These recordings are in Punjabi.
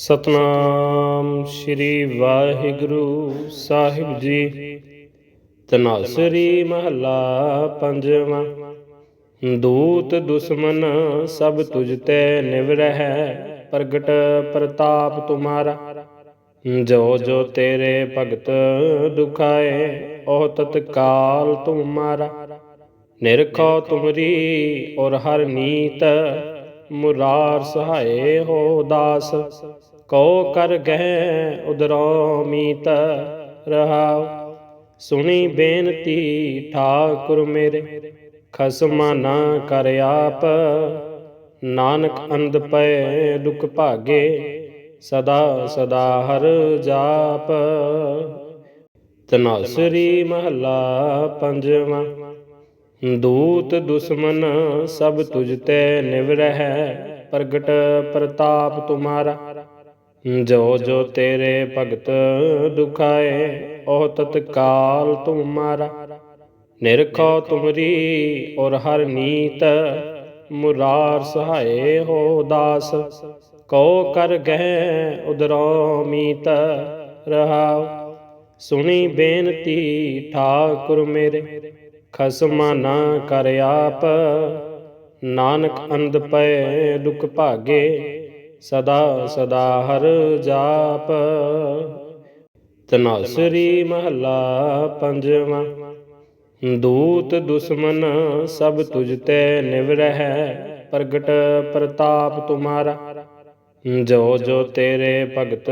ਸਤਨਾਮ ਸ੍ਰੀ ਵਾਹਿਗੁਰੂ ਸਾਹਿਬ ਜੀ। ਤਨਾਸਰੀ ਮਹੱਲਾ ਪੰਜਵਾਂ। ਦੂਤ ਦੁਸ਼ਮਨ ਸਭ ਤੁਝ ਤੇ ਨਿਵਰਹਿ, ਪ੍ਰਗਟ ਪ੍ਰਤਾਪ ਤੁਮਾਰਾ। ਜੋ ਜੋ ਤੇਰੇ ਭਗਤ ਦੁਖਾਏ, ਉਹ ਤਤਕਾਲ ਤੁਮਾਰਾ। ਨਿਰਖੋ ਤੁਮਰੀ ਔਰ ਹਰ ਨੀਤ, ਮੁਰਾਰ ਸਹਾਏ ਹੋ ਦਾਸ। ਕਉ ਕਰ ਗਹਿ ਉਦਰੋ ਮੀਤ ਰਹਾਉ। ਸੁਣੀ ਬੇਨਤੀ ਠਾਕੁਰ ਮੇਰੇ, ਖਸਮਾ ਨਾ ਕਰ ਆਪ। ਨਾਨਕ ਅੰਧ ਪਏ ਦੁਖ ਭਾਗੇ, ਸਦਾ ਸਦਾ ਹਰ ਜਾਪ। ਤਨਾਸਰੀ ਮਹੱਲਾ ਪੰਜਵਾਂ, ਦੂਤ ਦੁਸ਼ਮਨ ਸਭ ਤੁਝ ਤੇ ਨਿਵਰਹਿ, ਪ੍ਰਗਟ ਪ੍ਰਤਾਪ ਤੁਮਾਰਾ। ਜੋ ਜੋ ਤੇਰੇ ਭਗਤ ਦੁਖਾਏ, ਉਹ ਤਤਕਾਲ ਤੁਮਾਰਾ ਨਿਰਖੋ ਤੁਮਰੀ ਔਰ ਹਰ ਨੀਤ, ਮੁਰਾਰ ਸਹਾਏ ਹੋ ਦਾਸ। ਕੋ ਕਰ ਗਹਿ ਉਦਰੋ ਮੀਤ ਰਹਾਉ। ਸੁਣੀ ਬੇਨਤੀ ਠਾਕੁਰ ਮੇਰੇ, ਖਸਮਾ ਨਾ ਕਰ ਆਪ। ਨਾਨਕ ਅੰਧ ਪਏ ਦੁਖ ਭਾਗੇ ਸਦਾ ਸਦਾ ਹਰ ਜਾਪ ਤਨਾਸਰੀ ਮਹੱਲਾ ਪੰਜਵਾਂ। ਦੂਤ ਦੁਸ਼ਮਨ ਸਭ ਤੁਝ ਤੇ ਨਿਵਰਹਿ, ਪ੍ਰਗਟ ਪ੍ਰਤਾਪ ਤੁਮਾਰਾ। ਜੋ ਜੋ ਤੇਰੇ ਭਗਤ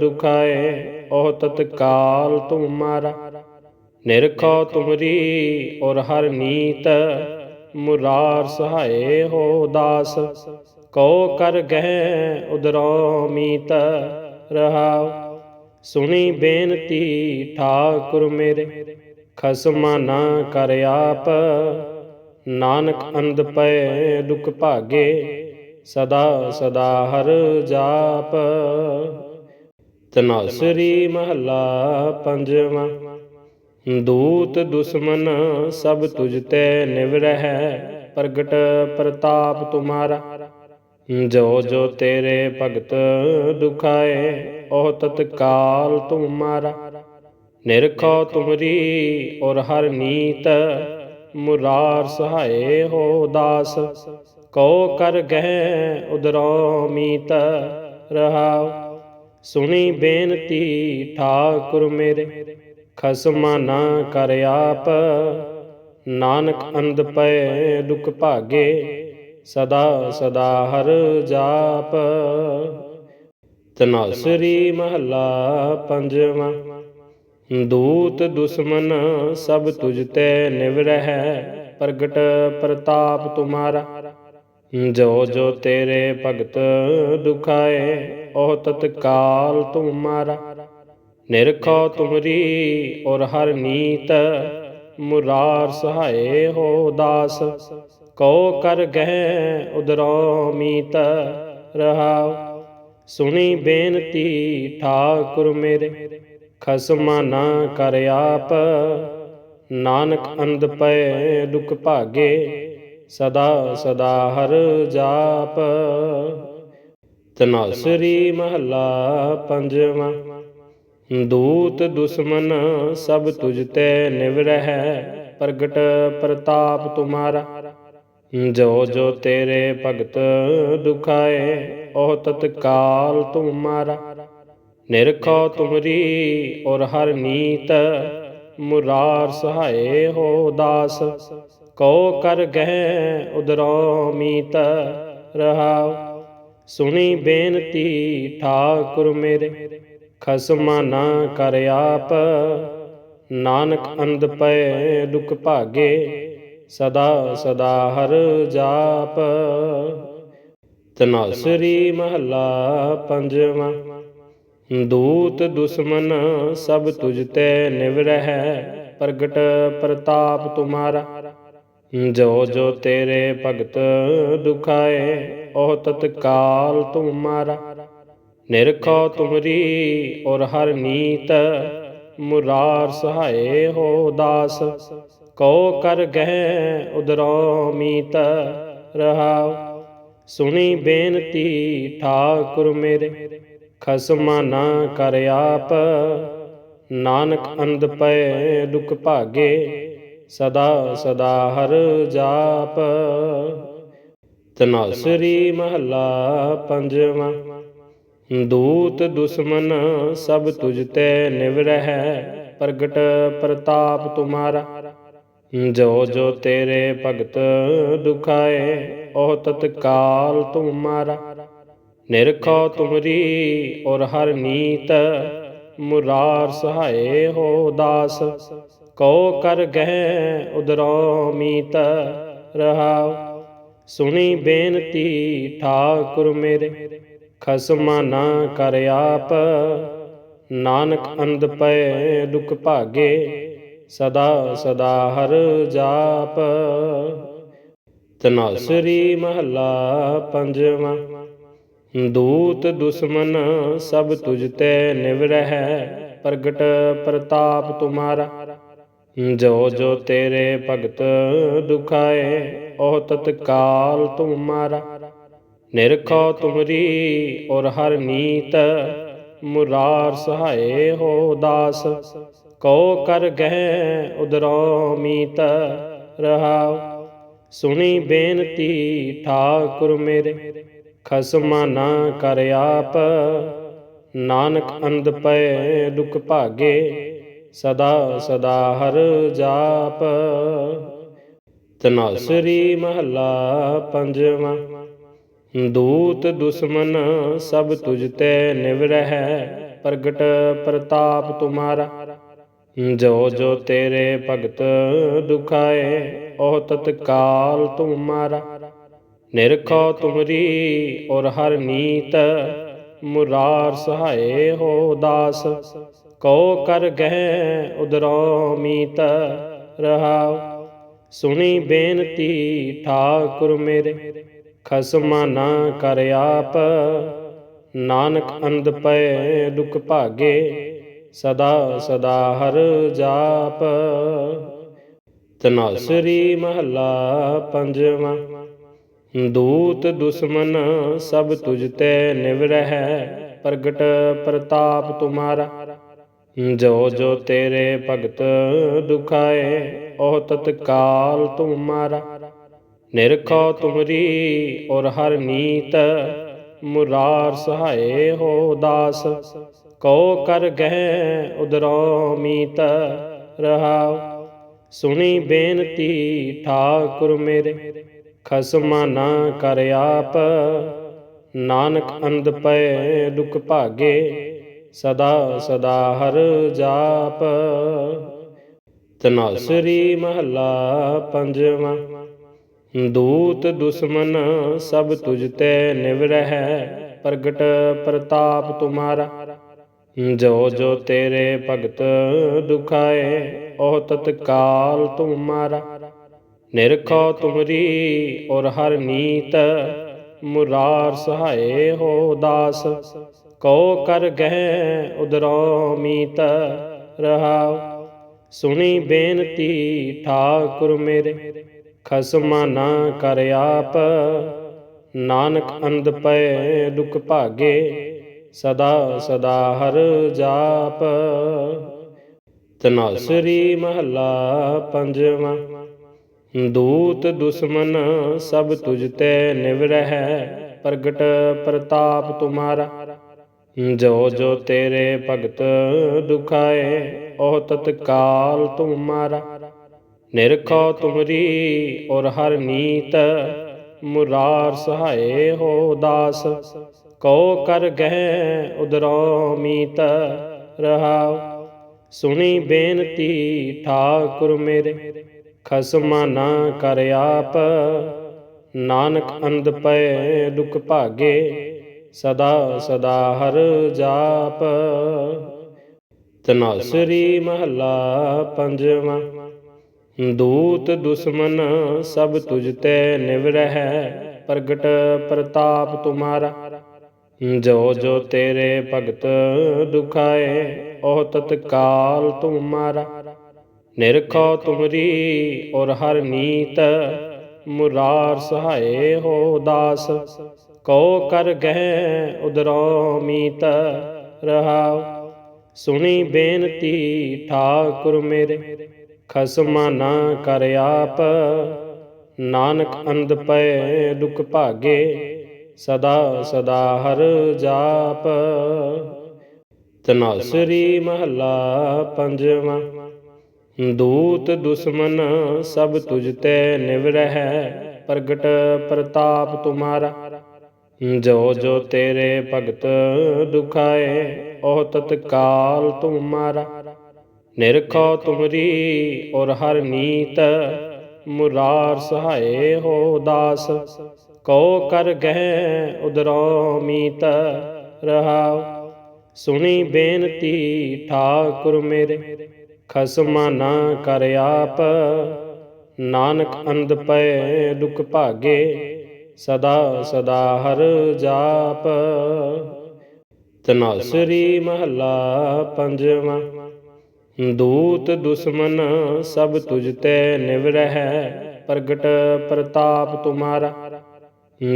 ਦੁਖਾਏ, ਉਹ ਤਤਕਾਲ ਤੁਮਾਰਾ। ਨਿਰਖੋ ਤੁਮਰੀ ਔਰ ਹਰ ਨੀਤ, ਮੁਰਾਰ ਸਹਾਏ ਹੋ ਦਾਸ। ਕਉ ਕਰ ਗਹਿ ਉਦਰੋ ਮੀਤ ਰਹਾਉ। ਸੁਣੀ ਬੇਨਤੀ ਠਾਕੁਰ ਮੇਰੇ, ਖਸਮਾ ਨਾ ਕਰ ਆਪ। ਨਾਨਕ ਅੰਧ ਪਏ ਦੁਖ ਭਾਗੇ, ਸਦਾ ਸਦਾ ਹਰ ਜਾਪ। ਤਨਾਸਰੀ ਮਹੱਲਾ ਪੰਜਵਾਂ, ਦੂਤ ਦੁਸ਼ਮਨ ਸਭ ਤੁਝ ਤੇ ਨਿਵਰਹਿ, ਪ੍ਰਗਟ ਪ੍ਰਤਾਪ ਤੁਮਾਰਾ। ਜੋ ਜੋ ਤੇਰੇ ਭਗਤ ਦੁਖਾਏ, ਉਹ ਤਤਕਾਲ ਤੁਮਾਰਾ ਨਿਰਖੋ ਤੁਮਰੀ ਔਰ ਹਰ ਨੀਤ, ਮੁਰਾਰ ਸਹਾਏ ਹੋ ਦਾਸ। ਕੋ ਕਰ ਗਹਿ ਉਦਰੋ ਮੀਤ, ਰਹਾਉ। ਸੁਣੀ ਬੇਨਤੀ ਠਾਕੁਰ ਮੇਰੇ, ਖਸਮਾ ਨਾ ਕਰ ਆਪ। ਨਾਨਕ ਅੰਧ ਪਏ ਦੁਖ ਭਾਗੇ ਸਦਾ ਸਦਾ ਹਰ ਜਾਪ। ਤਨਾਸਰੀ ਮਹੱਲਾ ਪੰਜਵਾਂ। ਦੂਤ ਦੁਸ਼ਮਨ ਸਭ ਤੁਝ ਤੇ ਨਿਵਰਹਿ, ਪ੍ਰਗਟ ਪ੍ਰਤਾਪ ਤੁਮਾਰਾ। ਜੋ ਜੋ ਤੇਰੇ ਭਗਤ ਦੁਖਾਏ, ਉਹ ਤਤਕਾਲ ਤੁਮਾਰਾ ਨਿਰਖੋ ਤੁਮਰੀ ਔਰ ਹਰ ਨੀਤ, ਮੁਰਾਰ ਸਹਾਏ ਹੋ ਦਾਸ। ਕਉ ਕਰ ਗਹਿ ਉਦਰੋ ਮੀਤ ਰਹਾਉ। ਸੁਣੀ ਬੇਨਤੀ ਠਾਕੁਰ ਮੇਰੇ, ਖਸਮਾ ਨਾ ਕਰ ਆਪ। ਨਾਨਕ ਅੰਧ ਪਏ ਦੁਖ ਭਾਗੇ, ਸਦਾ ਸਦਾ ਹਰ ਜਾਪ। ਤਨਾਸਰੀ ਮਹੱਲਾ ਪੰਜਵਾਂ, ਦੂਤ ਦੁਸ਼ਮਨ ਸਭ ਤੁਝ ਤੇ ਨਿਵਰਹਿ, ਪ੍ਰਗਟ ਪ੍ਰਤਾਪ ਤੁਮਾਰਾ। ਜੋ ਜੋ ਤੇਰੇ ਭਗਤ ਦੁਖਾਏ, ਉਹ ਤਤਕਾਲ ਤੁਮਾਰਾ ਨਿਰਖੋ ਤੁਮਰੀ ਔਰ ਹਰ ਨੀਤ, ਮੁਰਾਰ ਸਹਾਏ ਹੋ ਦਾਸ। ਕੋ ਕਰ ਗਹਿ ਉਦਰੋ ਮੀਤ ਰਹਾਉ। ਸੁਣੀ ਬੇਨਤੀ ਠਾਕੁਰ ਮੇਰੇ, ਖਸਮਾ ਨਾ ਕਰ ਆਪ। ਨਾਨਕ ਅੰਧ ਪਏ ਦੁਖ ਭਾਗੇ ਸਦਾ ਸਦਾ ਹਰ ਜਾਪ ਤਨਾਸਰੀ ਮਹੱਲਾ ਪੰਜਵਾਂ, ਦੂਤ ਦੁਸ਼ਮਨ ਸਭ ਤੁਝ ਤੇ ਨਿਵਰਹਿ, ਪ੍ਰਗਟ ਪ੍ਰਤਾਪ ਤੁਮਾਰਾ। ਜੋ ਜੋ ਤੇਰੇ ਭਗਤ ਦੁਖਾਏ, ਉਹ ਤਤਕਾਲ ਤੁਮਾਰਾ ਨਿਰਖੋ ਤੁਮਰੀ ਔਰ ਹਰ ਨੀਤ, ਮੁਰਾਰ ਸਹਾਏ ਹੋ ਦਾਸ। ਕਉ ਕਰ ਗਹਿ ਉਦਰੋ ਮੀਤ ਰਹਾਉ। ਸੁਣੀ ਬੇਨਤੀ ਠਾਕੁਰ ਮੇਰੇ, ਖਸਮਾ ਨਾ ਕਰ ਆਪ। ਨਾਨਕ ਅੰਧ ਪਏ ਦੁਖ ਭਾਗੇ, ਸਦਾ ਸਦਾ ਹਰ ਜਾਪ। ਤਨਾਸਰੀ ਮਹਲਾ ਪੰਜਵਾਂ, ਦੂਤ ਦੁਸ਼ਮਨ ਸਭ ਤੁਝ ਤੇ ਨਿਵ ਪ੍ਰਗਟ ਪ੍ਰਤਾਪ ਤੁਮਾਰਾ। ਜੋ ਜੋ ਤੇਰੇ ਭਗਤ ਦੁਖਾਏ, ਉਹ ਤਤਕਾਲ ਤੁਮਾਰਾ ਨਿਰਖੋ ਤੁਮਰੀ ਔਰ ਹਰ ਨੀਤ, ਮੁਰਾਰ ਸਹਾਏ ਹੋ ਦਾਸ। ਕੋ ਕਰ ਗਹਿ ਉਦਰੋ ਮੀਤ, ਰਹਾਉ। ਸੁਣੀ ਬੇਨਤੀ ਠਾਕੁਰ ਮੇਰੇ, ਖਸਮਾ ਨਾ ਕਰ ਆਪ। ਨਾਨਕ ਅੰਧ ਪਏ ਦੁਖ ਭਾਗੇ ਸਦਾ ਸਦਾ ਹਰ ਜਾਪ ਤਨਾਸਰੀ ਮਹੱਲਾ ਪੰਜਵਾਂ। ਦੂਤ ਦੁਸ਼ਮਨ ਸਭ ਤੁਝ ਤੇ ਨਿਵ ਪ੍ਰਗਟ ਪ੍ਰਤਾਪ ਤੁਮਾਰਾ। ਜੋ ਜੋ ਤੇਰੇ ਭਗਤ ਦੁਖਾਏ, ਉਹ ਤਤਕਾਲ ਤੁਮਾਰਾ। ਨਿਰਖੋ ਤੁਮਰੀ ਔਰ ਹਰ ਨੀਤ, ਮੁਰਾਰ ਸਹਾਏ ਹੋ ਦਾਸ। ਕਉ ਕਰ ਗਹਿ ਉਦਰੋ ਮੀਤ ਰਹਾਉ। ਸੁਣੀ ਬੇਨਤੀ ਠਾਕੁਰ ਮੇਰੇ, ਖਸਮਾ ਨਾ ਕਰ ਆਪ। ਨਾਨਕ ਅੰਧ ਪਏ ਦੁਖ ਭਾਗੇ, ਸਦਾ ਸਦਾ ਹਰ ਜਾਪ। ਤਨਾਸਰੀ ਮਹੱਲਾ ਪੰਜਵਾਂ, ਦੂਤ ਦੁਸ਼ਮਨ ਸਭ ਤੁਝ ਤੇ ਨਿਵ ਪ੍ਰਗਟ ਪ੍ਰਤਾਪ ਤੁਮਾਰਾ। ਜੋ ਜੋ ਤੇਰੇ ਭਗਤ ਦੁਖਾਏ, ਉਹ ਤਤਕਾਲ ਤੁਮਾਰਾ ਨਿਰਖੋ ਤੁਮਰੀ ਔਰ ਹਰ ਨੀਤ, ਮੁਰਾਰ ਸਹਾਏ ਹੋ ਦਾਸ। ਕੋ ਕਰ ਗਹਿ ਉਦਰੋ ਮੀਤ, ਰਹਾਉ। ਸੁਣੀ ਬੇਨਤੀ ਠਾਕੁਰ ਮੇਰੇ, ਖਸਮਾ ਨਾ ਕਰ ਆਪ। ਨਾਨਕ ਅੰਧ ਪਏ ਦੁਖ ਭਾਗੇ ਸਦਾ ਸਦਾ ਹਰ ਜਾਪ ਤਨਾਸਰੀ ਮਹੱਲਾ ਪੰਜਵਾਂ, ਦੂਤ ਦੁਸ਼ਮਨ ਸਭ ਤੁਝ ਤੇ ਨਿਵ ਪ੍ਰਗਟ ਪ੍ਰਤਾਪ ਤੁਮਾਰਾ। ਜੋ ਜੋ ਤੇਰੇ ਭਗਤ ਦੁਖਾਏ, ਉਹ ਤਤਕਾਲ ਤੁਮਾਰਾ। ਨਿਰਖੋ ਤੁਮਰੀ ਔਰ ਹਰ ਨੀਤ, ਮੁਰਾਰ ਸਹਾਏ ਹੋ ਦਾਸ। ਕਉ ਕਰ ਗਹਿ ਉਦਰੋ ਮੀਤ ਰਹਾਉ। ਸੁਣੀ ਬੇਨਤੀ ਠਾਕੁਰ ਮੇਰੇ, ਖਸਮਾ ਨਾ ਕਰ ਆਪ। ਨਾਨਕ ਅੰਧ ਪਏ ਦੁਖ ਭਾਗੇ, ਸਦਾ ਸਦਾ ਹਰ ਜਾਪ। ਤਨਾਸਰੀ ਮਹੱਲਾ ਪੰਜਵਾਂ, ਦੂਤ ਦੁਸ਼ਮਨ ਸਭ ਤੁਝ ਤੇ ਨਿਵ ਪ੍ਰਗਟ ਪ੍ਰਤਾਪ ਤੁਮਾਰਾ। ਜੋ ਜੋ ਤੇਰੇ ਭਗਤ ਦੁਖਾਏ, ਉਹ ਤਤਕਾਲ ਤੁਮਾਰਾ ਨਿਰਖੋ ਤੁਮਰੀ ਔਰ ਹਰ ਨੀਤ, ਮੁਰਾਰ ਸਹਾਏ ਹੋ ਦਾਸ। ਕੋ ਕਰ ਗਹਿ ਉਦਰੋ ਮੀਤ, ਰਹਾਉ। ਸੁਣੀ ਬੇਨਤੀ ਠਾਕੁਰ ਮੇਰੇ, ਖਸਮਾ ਨਾ ਕਰ ਆਪ। ਨਾਨਕ ਅੰਧ ਪਏ ਦੁਖ ਭਾਗੇ ਸਦਾ ਸਦਾ ਹਰ ਜਾਪ ਤਨਾਸਰੀ ਮਹੱਲਾ ਪੰਜਵਾਂ। ਦੂਤ ਦੁਸ਼ਮਨ ਸਭ ਤੁਝ ਤੇ ਨਿਵ ਰਹਿ ਪ੍ਰਗਟ ਪ੍ਰਤਾਪ ਤੁਮਾਰਾ। ਜੋ ਜੋ ਤੇਰੇ ਭਗਤ ਦੁਖਾਏ, ਉਹ ਤਤਕਾਲ ਤੁਮਾਰਾ। ਨਿਰਖੋ ਤੁਮਰੀ ਔਰ ਹਰ ਨੀਤ, ਮੁਰਾਰ ਸਹਾਏ ਹੋ ਦਾਸ। ਕਉ ਕਰ ਗਹਿ ਉਦਰੋ ਮੀਤ ਰਹਾਉ। ਸੁਣੀ ਬੇਨਤੀ ਠਾਕੁਰ ਮੇਰੇ, ਖਸਮਾ ਨਾ ਕਰ ਆਪ। ਨਾਨਕ ਅੰਧ ਪਏ ਦੁਖ ਭਾਗੇ, ਸਦਾ ਸਦਾ ਹਰ ਜਾਪ। ਤਨਾਸਰੀ ਮਹੱਲਾ ਪੰਜਵਾਂ, ਦੂਤ ਦੁਸ਼ਮਨ ਸਭ ਤੁਝ ਤੇ ਨਿਵ ਪ੍ਰਗਟ ਪ੍ਰਤਾਪ ਤੁਮਾਰਾ। ਜੋ ਜੋ ਤੇਰੇ ਭਗਤ ਦੁਖਾਏ, ਉਹ ਤਤਕਾਲ ਤੁਮਾਰਾ ਨਿਰਖੋ ਤੁਮਰੀ ਔਰ ਹਰ ਨੀਤ, ਮੁਰਾਰ ਸਹਾਏ ਹੋ ਦਾਸ। ਕੋ ਕਰ ਗਹਿ ਉਦਰੋ ਮੀਤ, ਰਹਾਉ। ਸੁਣੀ ਬੇਨਤੀ ਠਾਕੁਰ ਮੇਰੇ, ਖਸਮਾ ਨਾ ਕਰ ਆਪ। ਨਾਨਕ ਅੰਧ ਪਏ ਦੁਖ ਭਾਗੇ ਸਦਾ ਸਦਾ ਹਰ ਜਾਪ ਤਨਾਸਰੀ ਮਹੱਲਾ ਪੰਜਵਾਂ। ਦੂਤ ਦੁਸ਼ਮਨ ਸਭ ਤੁਝ ਤੇ ਨਿਵ ਪ੍ਰਗਟ ਪ੍ਰਤਾਪ ਤੁਮਾਰਾ। ਜੋ ਜੋ ਤੇਰੇ ਭਗਤ ਦੁਖਾਏ, ਉਹ ਤਤਕਾਲ ਤੁਮਾਰਾ ਨਿਰਖੋ ਤੁਮਰੀ ਔਰ ਹਰ ਨੀਤ, ਮੁਰਾਰ ਸਹਾਏ ਹੋ ਦਾਸ। ਕਉ ਕਰ ਗਹਿ ਉਦਰੋ ਮੀਤ ਰਹਾਉ। ਸੁਣੀ ਬੇਨਤੀ ਠਾਕੁਰ ਮੇਰੇ, ਖਸਮਾ ਨਾ ਕਰ ਆਪ। ਨਾਨਕ ਅੰਧ ਪਏ ਦੁਖ ਭਾਗੇ, ਸਦਾ ਸਦਾ ਹਰ ਜਾਪ। ਤਨਾਸਰੀ ਮਹੱਲਾ ਪੰਜਵਾਂ, ਦੂਤ ਦੁਸ਼ਮਨ ਸਭ ਤੁਝ ਤੇ ਨਿਵ ਪ੍ਰਗਟ ਪ੍ਰਤਾਪ ਤੁਮਾਰਾ।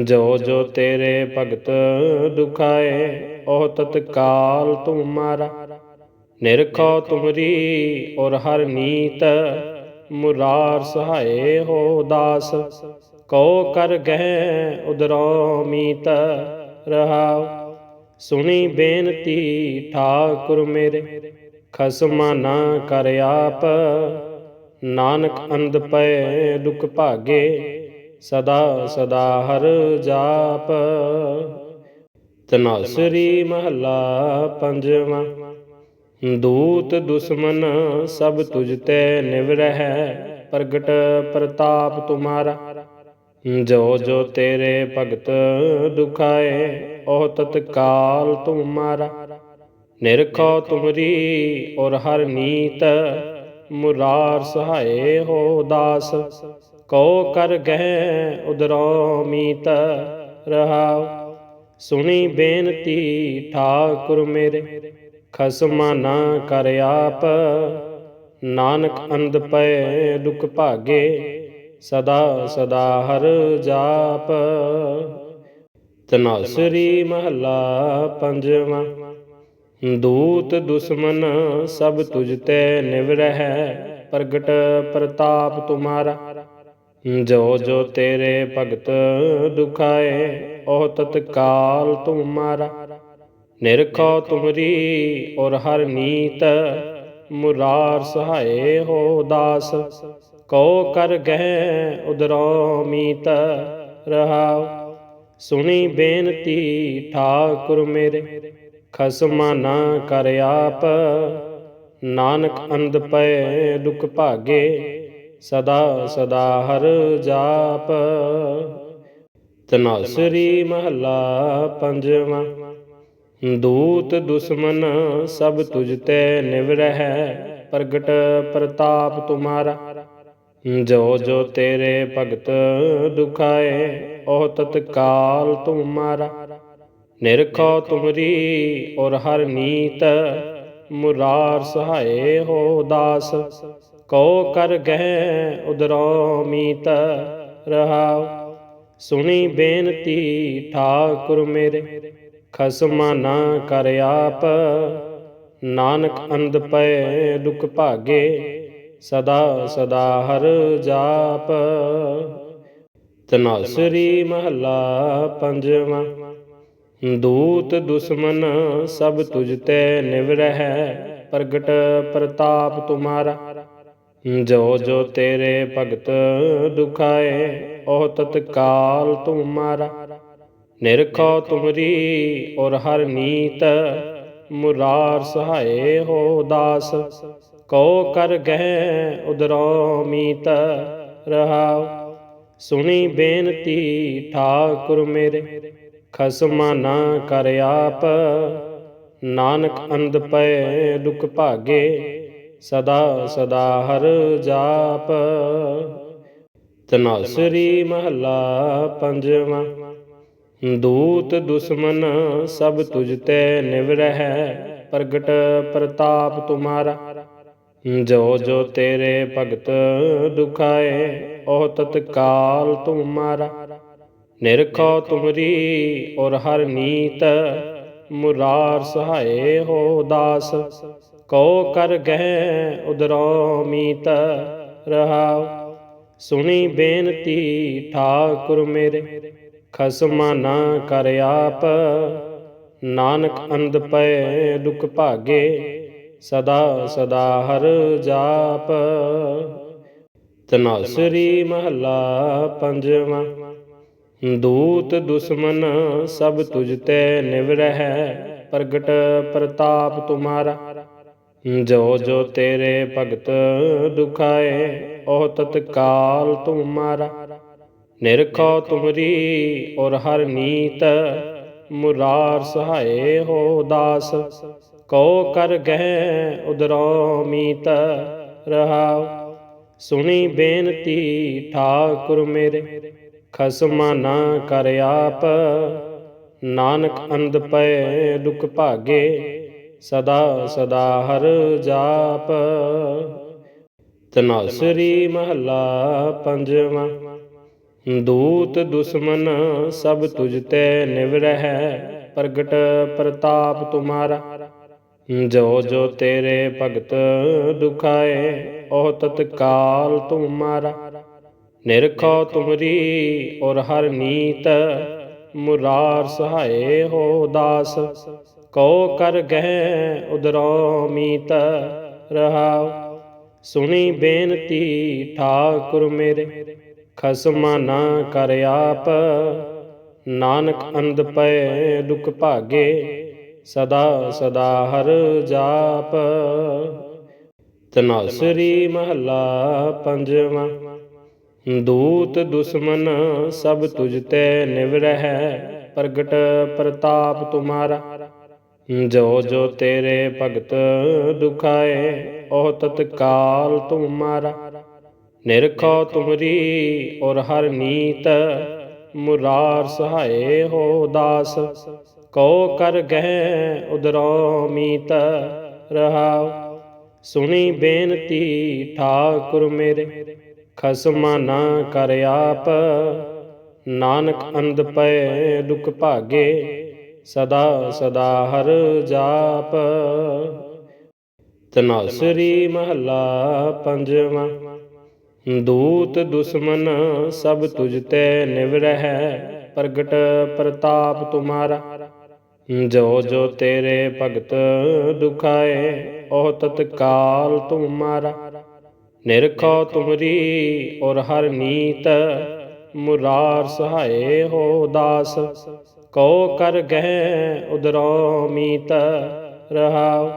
ਜੋ ਜੋ ਤੇਰੇ ਭਗਤ ਦੁਖਾਏ, ਉਹ ਤਤਕਾਲ ਤੁਮਾਰਾ ਨਿਰਖੋ ਤੁਮਰੀ ਔਰ ਹਰ ਨੀਤ, ਮੁਰਾਰ ਸਹਾਏ ਹੋ ਦਾਸ। ਕੋ ਕਰ ਗਹਿ ਉਦਰੋ ਮੀਤ ਰਹਾਉ। ਸੁਣੀ ਬੇਨਤੀ ਠਾਕੁਰ ਮੇਰੇ, ਖਸਮਾ ਨਾ ਕਰ ਆਪ। ਨਾਨਕ ਅੰਧ ਪਏ ਦੁਖ ਭਾਗੇ ਸਦਾ ਸਦਾ ਹਰ ਜਾਪ ਤਨਾਸਰੀ ਮਹੱਲਾ ਪੰਜਵਾਂ, ਦੂਤ ਦੁਸ਼ਮਨ ਸਭ ਤੁਝ ਤੇ ਨਿਵ ਪ੍ਰਗਟ ਪ੍ਰਤਾਪ ਤੁਮਾਰਾ। ਜੋ ਜੋ ਤੇਰੇ ਭਗਤ ਦੁਖਾਏ, ਉਹ ਤਤਕਾਲ ਤੁਮਾਰਾ ਨਿਰਖੋ ਤੁਮਰੀ ਔਰ ਹਰ ਨੀਤ, ਮੁਰਾਰ ਸਹਾਏ ਹੋ ਦਾਸ। ਕਉ ਕਰ ਗਹਿ ਉਦਰੋ ਮੀਤ ਰਹਾਉ। ਸੁਣੀ ਬੇਨਤੀ ਠਾਕੁਰ ਮੇਰੇ, ਖਸਮਾ ਨਾ ਕਰ ਆਪ। ਨਾਨਕ ਅੰਧ ਪਏ ਦੁਖ ਭਾਗੇ, ਸਦਾ ਸਦਾ ਹਰ ਜਾਪ। ਤਨਾਸਰੀ ਮਹੱਲਾ ਪੰਜਵਾਂ, ਦੂਤ ਦੁਸ਼ਮਨ ਸਭ ਤੁਝ ਤੇ ਨਿਵ ਪ੍ਰਗਟ ਪ੍ਰਤਾਪ ਤੁਮਾਰਾ। ਜੋ ਜੋ ਤੇਰੇ ਭਗਤ ਦੁਖਾਏ, ਉਹ ਤਤਕਾਲ ਤੁਮਾਰਾ ਨਿਰਖੋ ਤੁਮਰੀ ਔਰ ਹਰ ਨੀਤ ਮੁਰਾਰ ਸਹਾਏ ਹੋ ਦਾਸ। ਕੋ ਕਰ ਗਹਿ ਉਦਰੋ ਮੀਤ ਰਹਾਉ। ਸੁਣੀ ਬੇਨਤੀ ਠਾਕੁਰ ਮੇਰੇ, ਖਸਮਾ ਨਾ ਕਰ ਆਪ। ਨਾਨਕ ਅੰਧ ਪਏ ਦੁਖ ਭਾਗੇ ਸਦਾ ਸਦਾ ਹਰ ਜਾਪ ਤਨਾਸਰੀ ਮਹੱਲਾ ਪੰਜਵਾਂ। ਦੂਤ ਦੁਸ਼ਮਨ ਸਭ ਤੁਝ ਤੇ ਨਿਵ ਪ੍ਰਗਟ ਪ੍ਰਤਾਪ ਤੁਮਾਰਾ। ਜੋ ਜੋ ਤੇਰੇ ਭਗਤ ਦੁਖਾਏ, ਉਹ ਤਤਕਾਲ ਤੁਮਾਰਾ ਨਿਰਖੋ ਤੁਮਰੀ ਔਰ ਹਰ ਨੀਤ, ਮੁਰਾਰ ਸਹਾਏ ਹੋ ਦਾਸ। ਕਉ ਕਰ ਗਹਿ ਉਦਰੋ ਮੀਤ ਰਹਾਉ। ਸੁਣੀ ਬੇਨਤੀ ਠਾਕੁਰ ਮੇਰੇ, ਖਸਮਾ ਨਾ ਕਰ ਆਪ। ਨਾਨਕ ਅੰਧ ਪਏ ਦੁਖ ਭਾਗੇ, ਸਦਾ ਸਦਾ ਹਰ ਜਾਪ। ਤਨਾਸਰੀ ਮਹੱਲਾ ਪੰਜਵਾਂ, ਦੂਤ ਦੁਸ਼ਮਨ ਸਭ ਤੁਝ ਤੇ ਨਿਵ ਪ੍ਰਗਟ ਪ੍ਰਤਾਪ ਤੁਮਾਰਾ। ਜੋ ਜੋ ਤੇਰੇ ਭਗਤ ਦੁਖਾਏ, ਉਹ ਤਤਕਾਲ ਤੁਮਾਰਾ ਨਿਰਖੋ ਤੁਮਰੀ ਔਰ ਹਰ ਨੀਤ, ਮੁਰਾਰ ਸਹਾਏ ਹੋ ਦਾਸ। ਕੋ ਕਰ ਗਹਿ ਉਦਰੋ ਮੀਤ ਰਹਾਉ। ਸੁਣੀ ਬੇਨਤੀ ਠਾਕੁਰ ਮੇਰੇ, ਖਸਮਾ ਨਾ ਕਰ ਆਪ। ਨਾਨਕ ਅੰਧ ਪਏ ਦੁਖ ਭਾਗੇ ਸਦਾ ਸਦਾ ਹਰ ਜਾਪ ਤਨਾਸਰੀ ਮਹੱਲਾ ਪੰਜਵਾਂ। ਦੂਤ ਦੁਸ਼ਮਨ ਸਭ ਤੁਝ ਤੇ ਨਿਵ ਪ੍ਰਗਟ ਪ੍ਰਤਾਪ ਤੁਮਾਰਾ। ਜੋ ਜੋ ਤੇਰੇ ਭਗਤ ਦੁਖਾਏ, ਉਹ ਤਤਕਾਲ ਤੁਮ ਨਿਰਖੋ ਤੁਮਰੀ ਔਰ ਹਰ ਨੀਤ, ਮੁਰਾਰ ਸਹਾਏ ਹੋ ਦਾਸ। ਕੋ ਕਰ ਗਹਿ ਉਦਰੋ ਮੀਤ ਰਹਾਉ। ਸੁਣੀ ਬੇਨਤੀ ਠਾਕੁਰ ਮੇਰੇ, ਖਸਮਾ ਨਾ ਕਰ ਆਪ। ਨਾਨਕ ਅੰਧ ਪਏ ਦੁਖ ਭਾਗੇ, ਸਦਾ ਸਦਾ ਹਰ ਜਾਪ। ਤਨਾਸਰੀ ਮਹੱਲਾ ਪੰਜਵਾਂ, ਦੂਤ ਦੁਸ਼ਮਨ ਸਭ ਤੁਝ ਤੇ ਨਿਵਰਹਿ, ਪ੍ਰਗਟ ਪ੍ਰਤਾਪ ਤੁਮਾਰਾ। ਜੋ ਜੋ ਤੇਰੇ ਭਗਤ ਦੁਖਾਏ, ਉਹ ਤਤਕਾਲ ਤੁਮਾਰਾ ਨਿਰਖੋ ਤੁਮਰੀ ਔਰ ਹਰ ਨੀਤ, ਮੁਰਾਰ ਸਹਾਏ ਹੋ ਦਾਸ। ਕੋ ਕਰ ਗਹਿ ਉਦਰੋ ਮੀਤ ਰਹਾਉ। ਸੁਣੀ ਬੇਨਤੀ ਠਾਕੁਰ ਮੇਰੇ, ਖਸਮਾ ਨਾ ਕਰ ਆਪ। ਨਾਨਕ ਅੰਧ ਪਏ ਦੁਖ ਭਾਗੇ ਸਦਾ ਸਦਾ ਹਰ ਜਾਪ ਤਨਾਸਰੀ ਮਹੱਲਾ ਪੰਜਵਾਂ, ਦੂਤ ਦੁਸ਼ਮਨ ਸਭ ਤੁਝ ਤੇ ਨਿਵਰਹਿ, ਪ੍ਰਗਟ ਪ੍ਰਤਾਪ ਤੁਮਾਰਾ। ਜੋ ਜੋ ਤੇਰੇ ਭਗਤ ਦੁਖਾਏ, ਉਹ ਤਤਕਾਲ ਤੁਮਾਰਾ। ਨਿਰਖੋ ਤੁਮਰੀ ਔਰ ਹਰ ਨੀਤ, ਮੁਰਾਰ ਸਹਾਏ ਹੋ ਦਾਸ। ਕੋ ਕਰ ਗਹਿ ਉਦਰੋ ਮੀਤ ਰਹਾਉ। ਸੁਣੀ ਬੇਨਤੀ ਠਾਕੁਰ ਮੇਰੇ, ਖਸਮਾ ਨਾ ਕਰ ਆਪ। ਨਾਨਕ ਅੰਧ ਪਏ ਦੁਖ ਭਾਗੇ, ਸਦਾ ਸਦਾ ਹਰ ਜਾਪ। ਤਨਾਸਰੀ ਮਹੱਲਾ ਪੰਜਵਾਂ, ਦੂਤ ਦੁਸ਼ਮਨ ਸਭ ਤੁਝ ਤੇ ਨਿਵਰਹਿ, ਪ੍ਰਗਟ ਪ੍ਰਤਾਪ ਤੁਮਾਰਾ। ਜੋ ਜੋ ਤੇਰੇ ਭਗਤ ਦੁਖਾਏ, ਉਹ ਤਤਕਾਲ ਤੁਮਾਰਾ ਨਿਰਖੋ ਤੁਮਰੀ ਔਰ ਹਰ ਨੀਤ, ਮੁਰਾਰ ਸਹਾਏ ਹੋ ਦਾਸ। ਕੋ ਕਰ ਗਹਿ ਉਦਰੋ ਮੀਤ, ਰਹਾਉ। ਸੁਣੀ ਬੇਨਤੀ ਠਾਕੁਰ ਮੇਰੇ, ਖਸਮਾ ਨਾ ਕਰ ਆਪ। ਨਾਨਕ ਅੰਧ ਪਏ ਦੁਖ ਭਾਗੇ ਸਦਾ ਸਦਾ ਹਰ ਜਾਪ ਤਨਾਸਰੀ ਮਹੱਲਾ ਪੰਜਵਾਂ, ਦੂਤ ਦੁਸ਼ਮਨ ਸਭ ਤੁਝ ਤੇ ਨਿਵਰਹਿ, ਪ੍ਰਗਟ ਪ੍ਰਤਾਪ ਤੁਮਾਰਾ। ਜੋ ਜੋ ਤੇਰੇ ਭਗਤ ਦੁਖਾਏ, ਉਹ ਤਤਕਾਲ ਤੁਮਾਰਾ। ਨਿਰਖੋ ਤੁਮਰੀ ਔਰ ਹਰ ਨੀਤ ਮੁਰਾਰ ਸਹਾਏ ਹੋ ਦਾਸ ਕੋ ਕਰ ਗਹਿ ਉਦਰੋ ਮੀਤ ਰਹਾਉ।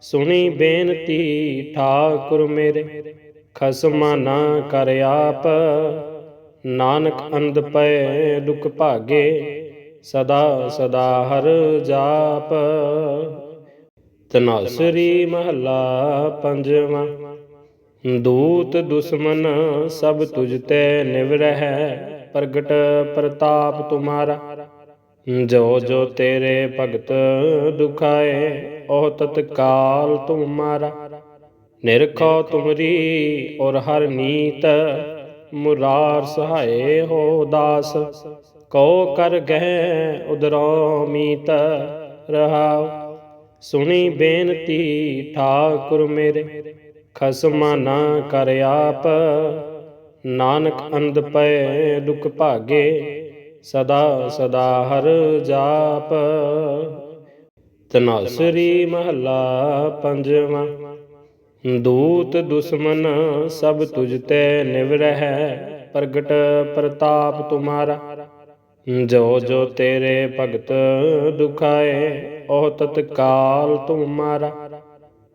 ਸੁਣੀ ਬੇਨਤੀ ਠਾਕੁਰ ਮੇਰੇ, ਖਸਮਾ ਨਾ ਕਰ ਆਪ। ਨਾਨਕ ਅੰਧ ਪਏ ਦੁਖ ਭਾਗੇ, ਸਦਾ ਸਦਾ ਹਰ ਜਾਪ। ਤਨਾਸਰੀ ਮਹੱਲਾ ਪੰਜਵਾਂ। ਦੂਤ ਦੁਸ਼ਮਨ ਸਭ ਤੁਝ ਤੇ ਨਿਵਰਹਿ, ਪ੍ਰਗਟ ਪ੍ਰਤਾਪ ਤੁਮਾਰਾ। ਜੋ ਜੋ ਤੇਰੇ ਭਗਤ ਦੁਖਾਏ, ਉਹ ਤਤਕਾਲ ਤੁਮਾਰਾ। ਨਿਰਖੋ ਤੁਮਰੀ ਔਰ ਹਰ ਨੀਤ, ਮੁਰਾਰ ਸਹਾਏ ਹੋ ਦਾਸ। ਕੋ ਕਰ ਗਹਿ ਉਦਰੋ ਮੀਤ, ਰਹਾਉ। ਸੁਣੀ ਬੇਨਤੀ ਠਾਕੁਰ ਮੇਰੇ। ਖਸਮਾ ਨਾ ਕਰ ਆਪ। ਨਾਨਕ ਅੰਧ ਪਏ ਦੁਖ ਭਾਗੇ, ਸਦਾ ਸਦਾ ਹਰ ਜਾਪ। ਤਨਾਸਰੀ ਮਹੱਲਾ ਪੰਜਵਾਂ, ਦੂਤ ਦੁਸ਼ਮਨ ਸਭ ਤੁਝ ਤੇ ਨਿਵਰਹਿ, ਪ੍ਰਗਟ ਪ੍ਰਤਾਪ ਤੁਮਾਰਾ। ਜੋ ਜੋ ਤੇਰੇ ਭਗਤ ਦੁਖਾਏ, ਉਹ ਤਤਕਾਲ ਤੁਮਾਰਾ।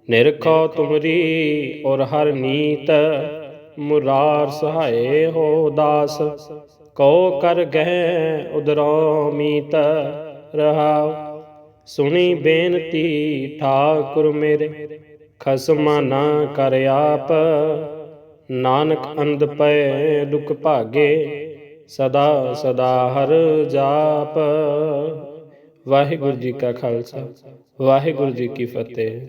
ਨਿਰਖੋ ਤੁਮਰੀ ਔਰ ਹਰ ਨੀਤ, ਮੁਰਾਰ ਸਹਾਏ ਹੋ ਦਾਸ। ਕੋ ਕਰ ਗਹਿ ਉਦਰੋ ਮੀਤ, ਰਹਾਉ। ਸੁਣੀ ਬੇਨਤੀ ਠਾਕੁਰ ਮੇਰੇ, ਖਸਮਾ ਨਾ ਕਰ ਆਪ। ਨਾਨਕ ਅੰਧ ਪਏ ਦੁਖ ਭਾਗੇ, ਸਦਾ ਸਦਾ ਹਰ ਜਾਪ। ਵਾਹਿਗੁਰੂ ਜੀ ਕਾ ਖਾਲਸਾ, ਵਾਹਿਗੁਰੂ ਜੀ ਕੀ ਫਤਿਹ।